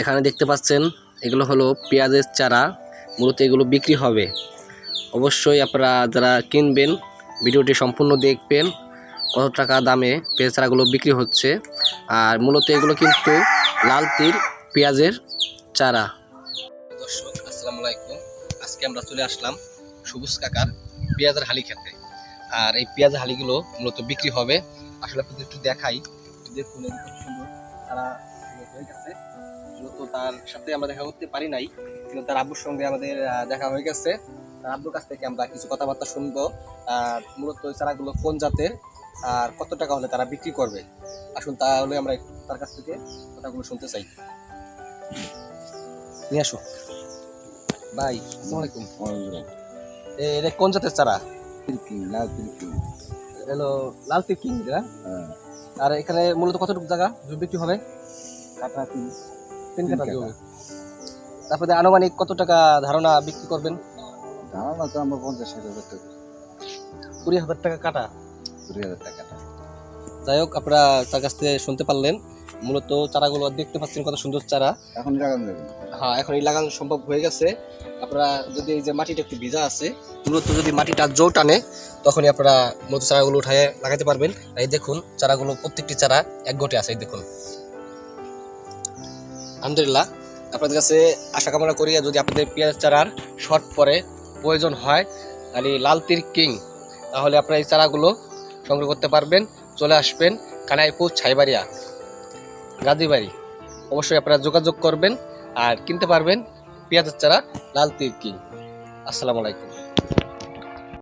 এখানে দেখতে পাচ্ছেন, এগুলো হলো পেঁয়াজের চারা, মূলত এগুলো বিক্রি হবে। অবশ্যই আপনারা যারা কিনবেন, ভিডিওটি সম্পূর্ণ দেখবেন, কত টাকা দামে পেঁয়াজ চারাগুলো বিক্রি হচ্ছে, আর মূলত এগুলো কিন্তু লাল তীর পেঁয়াজের চারা। দর্শক, আসসালামু আলাইকুম। আজকে আমরা চলে আসলাম সবুজ কাকার পেঁয়াজের হালি খেতে। আর এই পেঁয়াজের হালিগুলো মূলত বিক্রি হবে। আসলে আপনাদের একটু দেখাই, দেখুন সুন্দর। তারা হয়ে গেছে। মূলত তার সাথে আমরা দেখা করতে পারি নাই কিন্তু তার আব্বুর সঙ্গে আমাদের দেখা হয়ে গেছে। তার আব্বুর কাছ থেকে আমরা কিছু কথাবার্তা শুনব। আর মূলত ওই চারাগুলো কোন জাতের আর কত টাকা হলে তারা বিক্রি করবে? আসুন তাহলে আমরা তার কাছ থেকে কথাগুলো শুনতে চাই। নিয়ে আসো। ভাই আসসালামু আলাইকুম। এটা কোন জাতের চারা? হলো লাল টিকিং আর এখানে মূলত কতটুকু জায়গা? বিক্রি হবে? তিন কাঠা জমি তারপরে আনুমানিক কত টাকা ধারণা বিক্রি করবেন? ধারণা তো আমরা পঞ্চাশ ষাট হাজার টাকা। কুড়ি হাজার টাকা কাটা। কুড়ি হাজার টাকাটা যাই হোক আপনারা তার কাছ থেকে শুনতে পারলেন। মূলত চারাগুলো দেখতে পাচ্ছেন কত সুন্দর চারা। এখন লাগানো যাবে। হ্যাঁ এখন এই লাগানো সম্ভব হয়ে গেছে। আপনারা যদি এই যে মাটিটা একটু ভিজা আছে মূলত যদি মাটিটা জোর টানে তখনই আপনারা মূলত চারাগুলো উঠায় লাগাতে পারবেন। এই দেখুন চারাগুলো প্রত্যেকটি চারা এক গোটে আছে এই দেখুন। আলহামদুলিল্লাহ। আপনাদের কাছে আশা কামনা করি, যদি আপনাদের পেঁয়াজ চারার শর্ট পরে প্রয়োজন হয়, তাহলে লাল তীর কিং, তাহলে আপনারা এই চারাগুলো সংগ্রহ করতে পারবেন। চলে আসবেন কানাইপুর ছাইবাড়িয়া, গাজীবাড়ি। অবশ্যই আপনারা যোগাযোগ করবেন আর কিনতে পারবেন পেঁয়াজের চারা লাল তীর কিং। আসসালামু আলাইকুম।